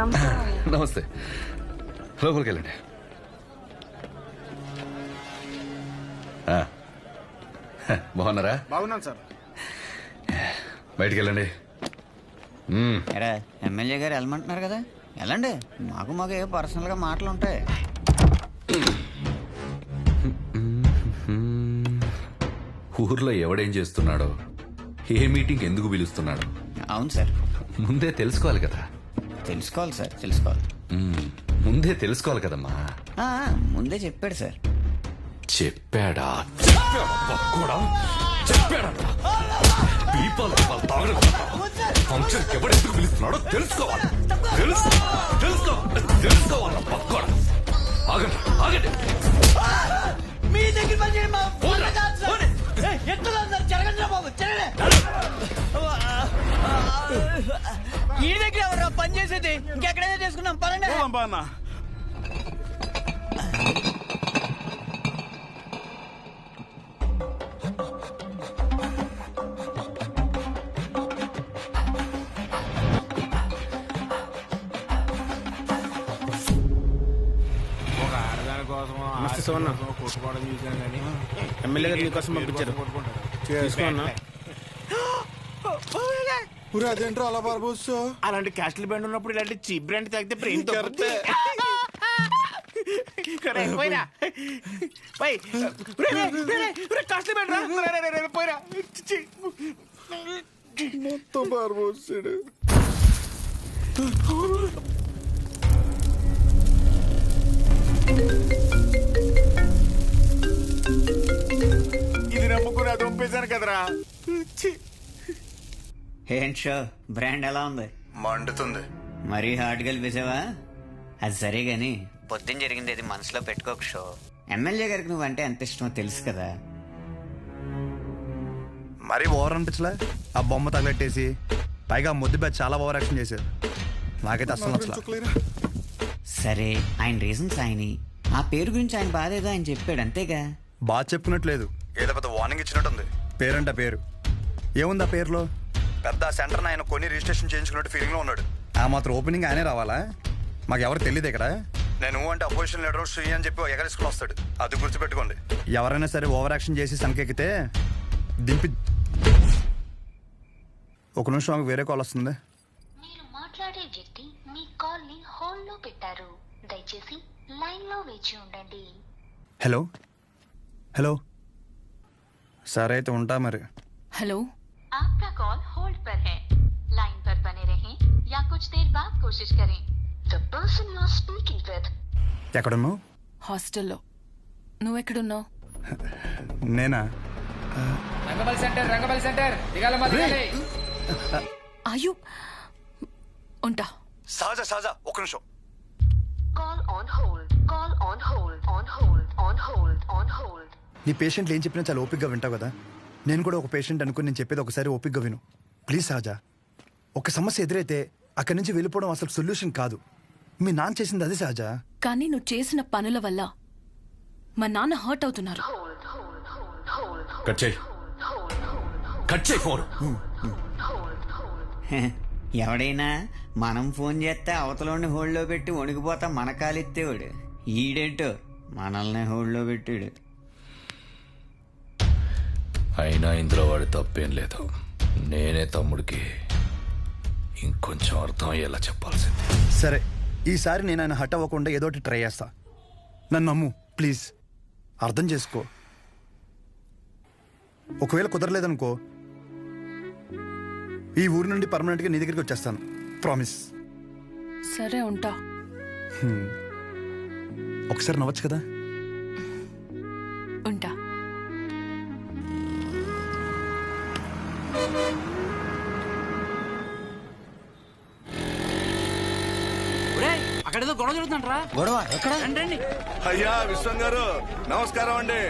నమస్కారం నమస్తే. లోపలికి వెళ్ళండి బాగున్నారా? బాగున్నాను సార్. బయటికి వెళ్ళండి ఎమ్మెల్యే గారు వెళ్ళమంటున్నారు కదా? వెళ్ళండి. మాకు మాకు ఏ పర్సనల్గా మాటలు ఉంటాయి. ఊర్లో ఎవడేం చేస్తున్నాడో ఏ మీటింగ్ ఎందుకు పిలుస్తున్నాడో అవును సార్. ముందే తెలుసుకోవాలి కదా. తెలుసుకోవాలి సార్ తెలుసుకోవాలి. మ్మ్. ముందే తెలుసుకోవాలి కదమ్మా. ఆ, ముందే చెప్పాడు సార్. చెప్పాడా? చెప్పాడా పక్కోడా? చెప్పాడా పీపాలు పీపాలు తాగడం ఫంక్షన్ ఎవడు ఎందుకు పిలుస్తున్నాడో తెలుసుకోవాలి. తెలుసు తెలుసుకో తెలుసుకోవాలి పక్కోడా ఆగండి ఆగండి. మీ దగ్గర జరగండి బాబు జరగండి. పని చేసేది ఇంకెక్కడైనా చేసుకున్నాం పదండి. బా అన్న. నమస్తే సోన్న ఎమ్మెల్యే గారు మీకోసం పంపించారు. అన్న. ఊరే అదేంట్రా అలా పారబోసు అలాంటి క్యాస్టల్ బ్రాండ్ ఉన్నప్పుడు ఇలాంటి చీప్ బ్రాండ్ తాగితే బ్రెయిన్ తగ్గుతుంది కరెక్ట్, పోయిరా. పోయి. కాస్ట్లీ రా. రే, పోయిరా. మొత్తం పారబోసాడు ఇది నమ్ముకుని అది పంపేశాను కదరా. ఏంటి షో బ్రాండ్ ఎలా ఉంది? మండుతుంది. మరీ హార్డ్ కలిపేసావా అది సరే గాని పొద్దున్న జరిగింది అది మనసులో పెట్టుకోక షో. ఎమ్మెల్యే గారికి నువ్వంటే ఎంత ఇష్టమో తెలుసు కదా. మరీ ఓవర్ అనిపించలే? ఆ బొమ్మ తగలెట్టేసి పైగా ముద్దు బ్యాచ్ చాలా ఓవర్ యాక్షన్ చేశారు. నాకైతే అసలు నచ్చలా. సరే ఆయన రీజన్స్ ఆయన. ఆ పేరు గురించి ఆయన బాధ ఏదో ఆయన చెప్పాడు అంతేగా? బాగా చెప్పుకున్నట్లేదు ఏదో పెద్ద వార్నింగ్ ఇచ్చినట్టుంది. పేరంట పేరు. ఏముంది ఆ పేరులో? పెద్ద సెంటర్ ఆయన కొన్ని రిజిస్ట్రేషన్ చేయించుకున్నట్టు ఫీలింగ్లో ఉన్నాడు. ఆ మాత్రం ఓపెనింగ్ ఆయనే రావాలా? మాకు ఎవరు తెలియదు ఇక్కడ. నేను అంటే అపోజిషన్ లీడర్ శ్రీ అని చెప్పి ఎగరేసుకుని వస్తాడు. అది గుర్తుపెట్టుకోండి. ఎవరైనా సరే ఓవర్ యాక్షన్ చేసి సంకెక్కితే దింపి ఒక నిమిషం ఆమెకు వేరే కాల్ వస్తుంది. మీరు మాట్లాడే వ్యక్తి మీ కాల్ని హోల్డ్లో పెట్టారు. దయచేసి లైన్లో వేచి ఉండండి. హలో హలో సరే అయితే ఉంటా మరి. హలో आपका कॉल होल्ड पर है लाइन पर बने रहें या कुछ देर बाद कोशिश करें the person you are speaking with ఎక్కడున్నావు హాస్టల్లో నువ్వెక్కడున్నావు నేనా రంగబల్ సెంటర్ రంగబల్ సెంటర్ దిగాలమ్మా దిగాలి ఆయు ఉంటా సహజ సహజ ఒక్క నిమిషం call on hold call on hold on hold on hold on hold నీ పేషెంట్లు ఏం చెప్పినా చాలా ఓపిక్గా వింటావు కదా నేను కూడా ఒక పేషెంట్ అనుకుని నేను చెప్పేది ఒకసారి ఓపిక్గా విను. ప్లీజ్ సహజ ఒక సమస్య ఎదురైతే అక్కడి నుంచి వెళ్ళిపోవడం అసలు సొల్యూషన్ కాదు. మీ నాన్న చేసింది అదే సహజ కానీ నువ్వు చేసిన పనుల వల్ల మా నాన్న హర్ట్ అవుతున్నారు. కట్ చేయి. కట్ చేయి ఫోన్ హె, ఎవడైనా మనం ఫోన్ చేస్తే అవతలోని హోల్డ్లో పెట్టి వణికిపోతా మన కాలెత్తేవాడు. ఈడేంటో మనల్ని హోల్డ్లో పెట్టాడు. అయినా ఇందులో వాడి తప్పేం లేదు. నేనే తమ్ముడికి ఇంకొంచెం అర్థం అయ్యేలా చెప్పాల్సింది. సరే ఈసారి నేను ఆయన హట్ అవ్వకుండా ఏదో ఒకటి ట్రై చేస్తా. నన్ను నమ్ము ప్లీజ్. అర్థం చేసుకో. ఒకవేళ కుదరలేదనుకో ఈ ఊరు నుండి పర్మనెంట్గా నీ దగ్గరికి వచ్చేస్తాను. ప్రామిస్ సరే ఉంటా. ఒకసారి నవ్వచ్చు కదా? ఉంటా. గొడవ జరుగుతుందంటరా గొడవ? ఎక్కడ? రండి అయ్యా విశ్వం గారు నమస్కారం అండి.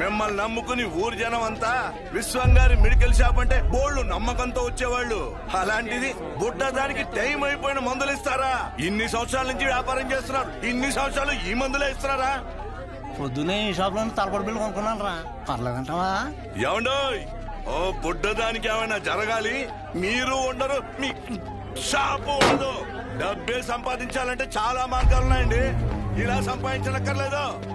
మిమ్మల్ని నమ్ముకుని ఊరు జనం అంతా విశ్వం గారి మెడికల్ షాప్ అంటే బోళ్ళు నమ్మకంతో వచ్చేవాళ్ళు. అలాంటిది బుడ్డ దానికి టైం అయిపోయిన మందులు ఇస్తారా? ఇన్ని సంవత్సరాల నుంచి వ్యాపారం చేస్తున్నారు. ఇన్ని సంవత్సరాలు ఈ మందులే ఇస్తారా పొద్దునే ఈ షాప్లో తలపడి బిల్లు కొనుక్కున్నాను రా పర్లేదంటావా? ఏమండోయ్? ఓ బుడ్డ దానికి ఏమైనా జరగాలి? మీరు ఉండరు మీ షాపు ఉండదు. డబ్బే సంపాదించాలంటే చాలా మార్గాలు ఉన్నాయండి. ఇలా సంపాదించనక్కర్లేదు?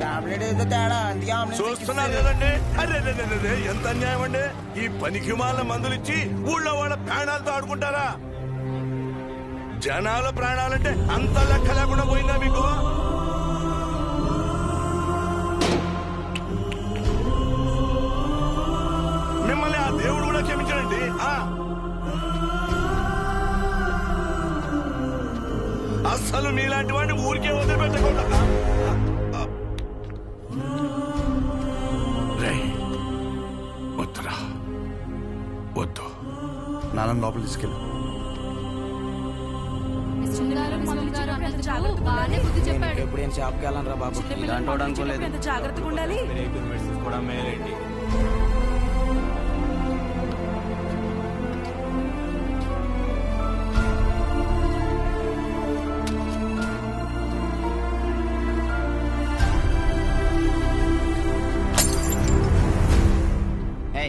టాబ్లెట్ ఏదో తేడా అందుకే ఆమ్లెట్ చూస్తున్నారు కదండి. అరే ఎంత అన్యాయం అండి. ఈ పనికి మాల మందులు ఇచ్చి ఊళ్ళో వాళ్ళ ప్రాణాలతో ఆడుకుంటారా? జనాల ప్రాణాలంటే అంత లెక్క లేకుండా పోయిందా మీకు? మిమ్మల్ని ఆ దేవుడు కూడా క్షమించడండి. ఆ? అస్సలు మీలాంటి వాడిని ఊరికే వదిలిపెట్టకుండా. వద్దురా. వద్దు. నాన్న లోపల తీసుకెళ్ళు. ఎప్పుడు ఏం షాప్కి వెళ్ళాను బాబు ఇలాంటి వాడు అనుకోలేదు. జాగ్రత్తగా ఉండాలి.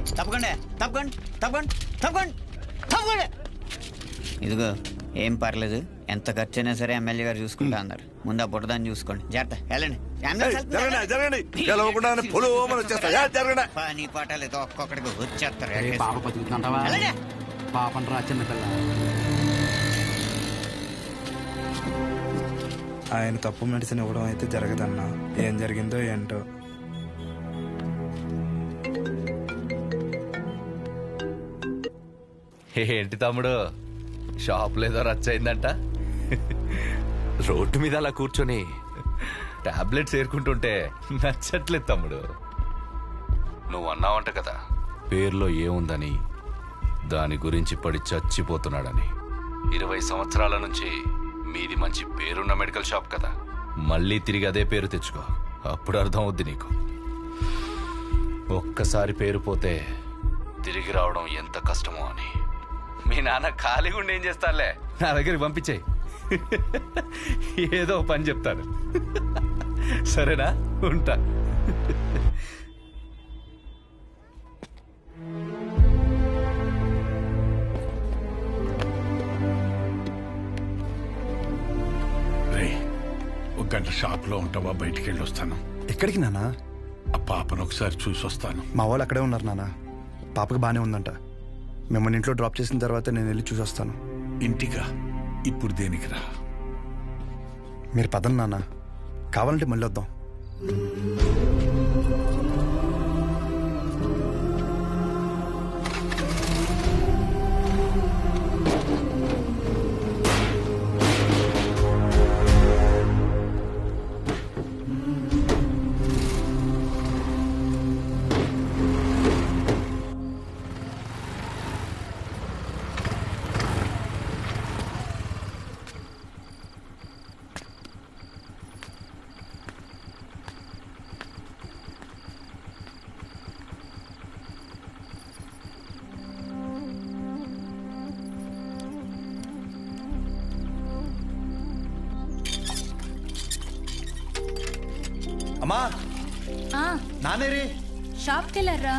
తప్పకుండా తప్పకండి తప్పకండి తప్పకండి తప్పకండి. ఇదిగో ఏం పర్లేదు. ఎంత ఖర్చు అయినా సరే ఎమ్మెల్యే గారు చూసుకుంటా అన్నారు ముందు ఆ బుట్టదాన్ని చూసుకోండి. జాగ్రత్త వెళ్ళండి. పని పాటలు ఏదో ఒక్కొక్కడికి వచ్చేస్తారు. పాప బతుకుతుంటావా? వెళ్ళండి. పాపం రా చిన్నపిల్ల ఆయన తప్పు మెడిసిన్ ఇవ్వడం అయితే జరగదన్నా. ఏం జరిగిందో ఏంటో. ఏంటి తమ్ముడు? షాప్ లేదో రచ్చయిందంట రోడ్డు మీద అలా కూర్చొని టాబ్లెట్స్ ఏరుకుంటుంటే నచ్చట్లేదు తమ్ముడు. నువ్వు అన్నావంట కదా. పేర్లో ఏముందని దాని గురించి పడి చచ్చిపోతున్నాడని. ఇరవై సంవత్సరాల నుంచి మీది మంచి పేరున్న మెడికల్ షాప్ కదా. మళ్ళీ తిరిగి అదే పేరు తెచ్చుకో. అప్పుడు అర్థం అవుద్ది నీకు. ఒక్కసారి పేరు పోతే తిరిగి రావడం ఎంత కష్టమో అని. మీ నాన్న ఖాళీగా ఉండి ఏం చేస్తానులే నా దగ్గరికి పంపించేయి. ఏదో పని చెప్తాను సరేనా? ఉంటా. ఒక గంట షాప్లో ఉంటావా? బయటికి వెళ్ళి వస్తాను ఎక్కడికి నాన్న? ఆ పాపను ఒకసారి చూసి వస్తాను మా వాళ్ళు అక్కడే ఉన్నారు నాన్న. పాపకి బాగానే ఉందంట. మిమ్మల్ని ఇంట్లో డ్రాప్ చేసిన తర్వాత నేను వెళ్ళి చూసి వస్తాను ఇంటిగా ఇప్పుడు దేనికి రా? మీరు పదండి నాన్న. కావాలంటే మళ్ళీ వద్దాం. అమ్మా. నానేరి షాప్కి వెళ్ళారా?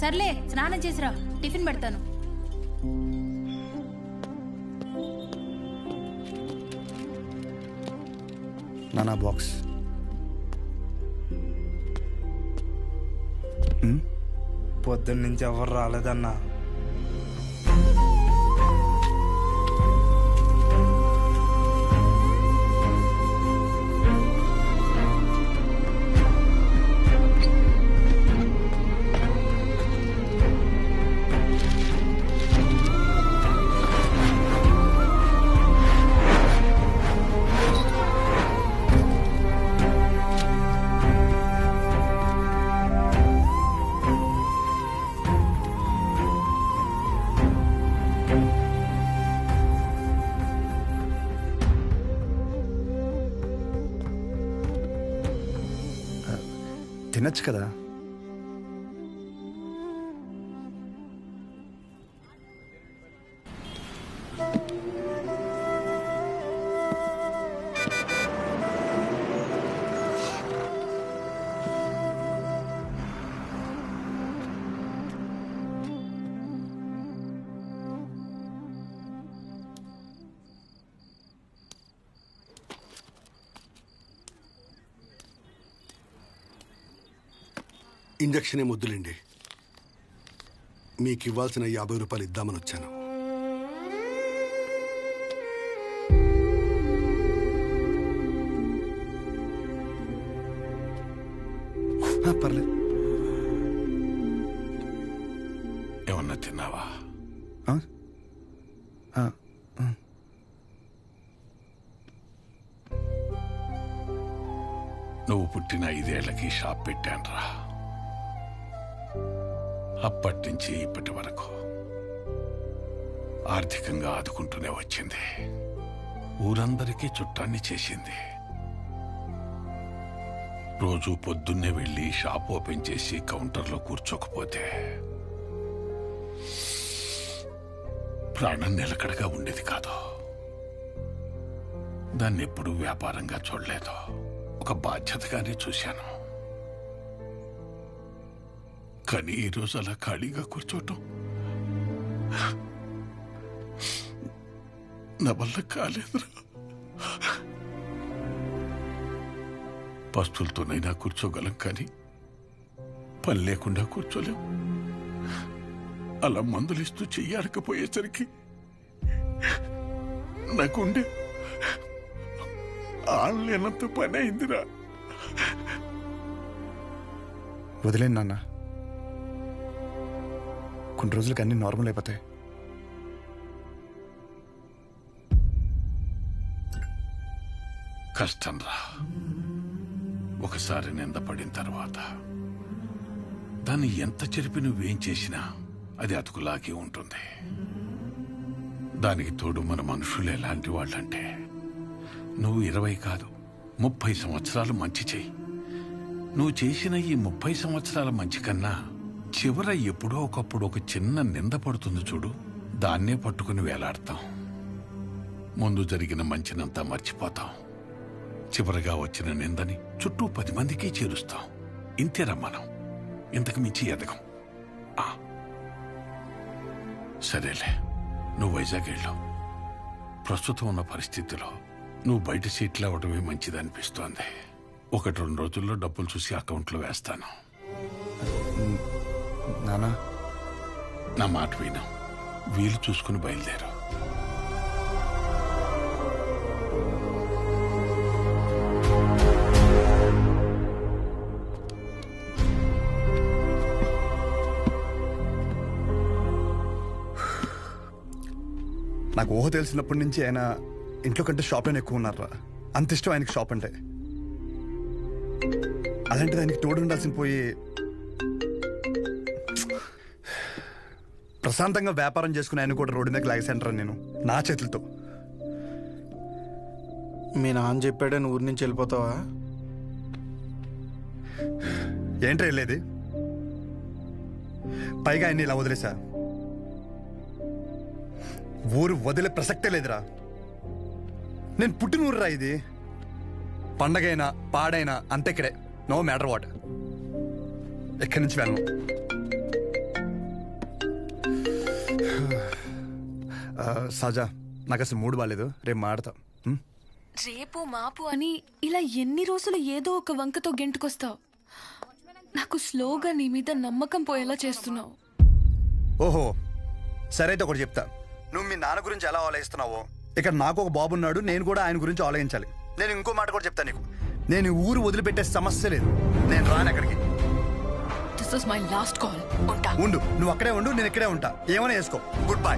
సర్లే స్నానం చేసిరా. టిఫిన్ పెడతాను. నానా బాక్స్. పొద్దున్న నుంచి ఎవరు రాలేదన్నా? తినచ్చు కదా? ఇంజక్షన్ ఏం వద్దులేండి మీకు ఇవ్వాల్సిన యాభై రూపాయలు ఇద్దామని వచ్చాను. ఆ, పర్లేదు ఏమన్నా తిన్నావా? ఆ? ఆ, ఆ. నువ్వు పుట్టిన ఐదేళ్ళకి షాప్ పెట్టానురా. అప్పటి అప్పటినుంచి ఇప్పటి వరకు ఆర్థికంగా ఆదుకుంటూనే వచ్చింది. ఊరందరికీ చుట్టాన్ని చేసింది. రోజు పొద్దున్నే వెళ్ళి షాప్ ఓపెన్ చేసి కౌంటర్లో కూర్చోకపోతే ప్రాణం నిలకడగా ఉండేది కాదు. దాన్ని ఎప్పుడూ వ్యాపారంగా చూడలేదు. ఒక బాధ్యతగానే చూశాను. కానీ ఈరోజు అలా ఖాళీగా కూర్చోటం నా వల్ల కాలేదురా పస్తులతోనైనా కూర్చోగలం కానీ పని లేకుండా కూర్చోలేం. అలా మందులిస్తూ చెయ్యాడకపోయేసరికి నాకుండే ఆడలేనంత పని అయిందిరా. వదిలేను నాన్న. కొన్ని రోజులకి అన్ని నార్మల్ అయిపోతాయి. కష్టం రా. ఒకసారి నింద పడిన తర్వాత దాన్ని ఎంత చెరిపి నువ్వేం చేసినా అది అతుకులాగే ఉంటుంది. దానికి తోడు మన మనుషులు ఎలాంటి వాళ్ళంటే నువ్వు ఇరవై కాదు ముప్పై సంవత్సరాలు మంచి చెయ్యి. నువ్వు చేసిన ఈ ముప్పై సంవత్సరాల మంచి కన్నా చివర ఎప్పుడో ఒకప్పుడు ఒక చిన్న నింద పడుతుంది చూడు. దాన్నే పట్టుకుని వేలాడతాం. ముందు జరిగిన మంచినంతా మర్చిపోతాం. చివరగా వచ్చిన నిందని చుట్టూ పది మందికి చేరుస్తాం. ఇంతేరా మనం. ఇంతకు మించి ఎదగం. ఆ. సరేలే. నువ్వు వైజాగ్ వెళ్ళావు ప్రస్తుతం ఉన్న పరిస్థితిలో నువ్వు బయట సీట్లు అవ్వటమే మంచిదనిపిస్తోంది. ఒకటి రెండు రోజుల్లో డబ్బులు చూసి అకౌంట్లో వేస్తాను. నానా? నా మాట విను. వీలు చూసుకుని బయలుదేరు. నాకు ఊహ తెలిసినప్పటి నుంచి ఆయన ఇంట్లో కంటే షాప్లోనే ఎక్కువ ఉన్నారా అంత ఇష్టం ఆయనకి షాప్ అంటే. అలాంటిది ఆయనకి తోడు ఉండాల్సిన పోయి ప్రశాంతంగా వ్యాపారం చేసుకుని ఆయన కూడా రోడ్డు మీద లాగేసంటారా నేను నా చేతులతో. మీ నాన్న చెప్పాడని ఊరి నుంచి వెళ్ళిపోతావా? ఏంట్రా వెళ్ళేది? పైగా ఆయన్ని ఇలా వదిలేసా? ఊరు వదిలే ప్రసక్తే లేదురా. నేను పుట్టిన ఊరురా ఇది. పండగైనా పాడైనా అంతే ఇక్కడే నో మ్యాటర్ వాట్. ఎక్కడి నుంచి వెళ్ళను? సజా నాకు అసలు మూడు బాగాలేదు రేపు మాడతా? రేపు మాపు అని ఇలా ఎన్ని రోజులు ఏదో ఒక వంకతో గెంటుకొస్తావు. నాకు స్లోగా నీ మీద నమ్మకం పోయేలా చేస్తున్నావు. ఓహో సరే అయితే ఒకటి చెప్తా. నువ్వు మీ నాన్న గురించి ఎలా ఆలోచిస్తున్నావో? ఇక్కడ నాకు ఒక బాబు ఉన్నాడు నేను కూడా ఆయన గురించి ఆలోచించాలి. నేను ఇంకో మాట కూడా చెప్తాను నీకు. నేను ఊరు వదిలిపెట్టే సమస్య లేదు. నేను రాను ఎక్కడికి. This is my last call ఉంటా. ఉండు. నువ్వు అక్కడే ఉండు నేను ఇక్కడే ఉంటా. ఏమైనా వేసుకో గుడ్ బై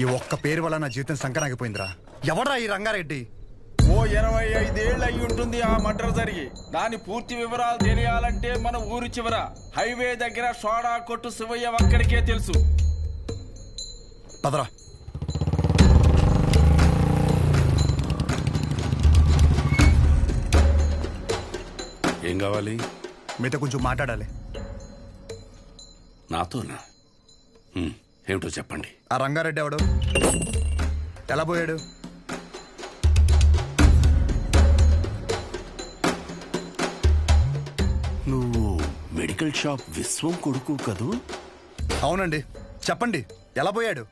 ఈ ఒక్క పేరు వల్ల నా జీవితం సంకరాగిపోయిందిరా. ఎవడ్రా ఈ రంగారెడ్డి? ఓ ఇరవై ఐదేళ్ళు అయి ఉంటుంది ఆ మర్డర్ జరిగి. దాని పూర్తి వివరాలు తెలియాలంటే మన ఊరు చివర హైవే దగ్గర సోడా కొట్టు శివయ్య ఒక్కడికే తెలుసు. పదరా. కావాలి. మీతో కొంచెం మాట్లాడాలి. నాతోనా? హ్మ్, ఏమిటో చెప్పండి. ఆ రంగారెడ్డి ఎవడు? ఎలా పోయాడు? నువ్వు మెడికల్ షాప్ విశ్వం కొడుకు కదూ? అవునండి. చెప్పండి. ఎలా పోయాడు?